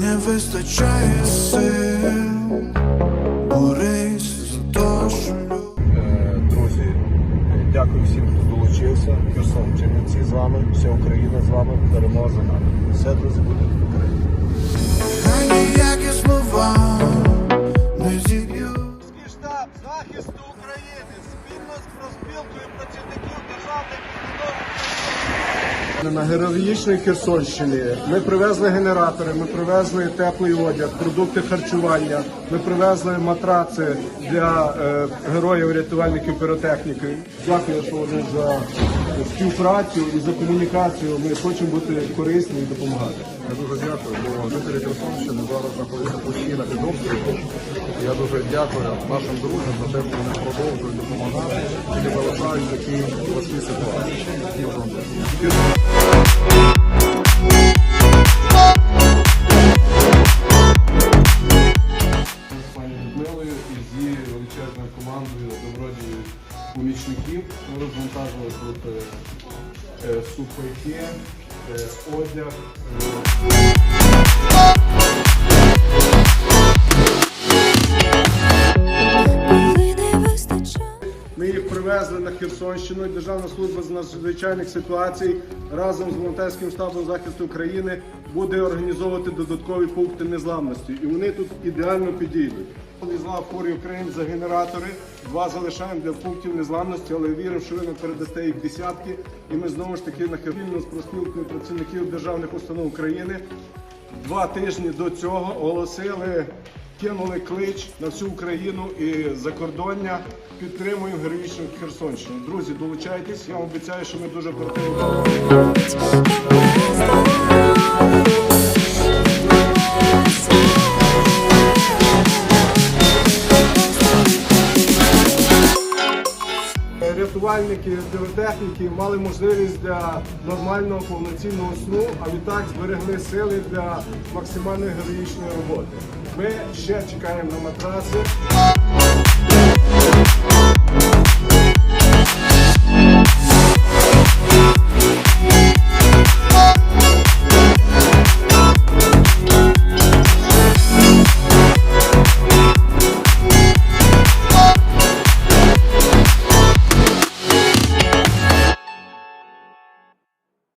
не вистачає сил, борись за любиш. Е, Друзі, дякую всім, хто долучився. Херсон, Чернівці з вами, вся Україна з вами, перемога за нами. Все, друзі, буде Україна. Ніякі слова На героїчній Херсонщині ми привезли генератори, ми привезли теплий одяг, продукти харчування, ми привезли матраци для е, героїв рятувальників піротехніки. Дякую, що вони за співпрацю і за комунікацію. Ми хочемо бути корисні і допомагати. Я дуже дякую, бо жителі Херсонщини зараз знаходяться постійно під обстрілом. Я дуже дякую нашим друзям за те, що вони продовжують допомагати і залишають такі важкі ситуації. Пані Людмилою і з величезною командою добродію помічників. Ми розвантажили тут е, е, сухпайки, е, одяг. Привезли на Херсонщину. Державна служба з надзвичайних ситуацій разом з волонтерським штабом захисту України буде організовувати додаткові пункти незламності. І вони тут ідеально підійдуть. Візвав хворі Україн за генератори. Два залишаємо для пунктів незламності, але віримо, що ви нам передасте їх десятки. І ми знову ж таки на Херсонщину з профспілкою працівників державних установ України два тижні до цього оголосили, кинули клич на всю Україну і закордоння. Підтримуємо героїчну Херсонщину. Друзі, долучайтесь. Я вам обіцяю, що ми дуже оперативно. рятувальники, піротехніки мали можливість для нормального повноцінного сну, а відтак зберегли сили для максимально героїчної роботи. Ми ще чекаємо на матраси.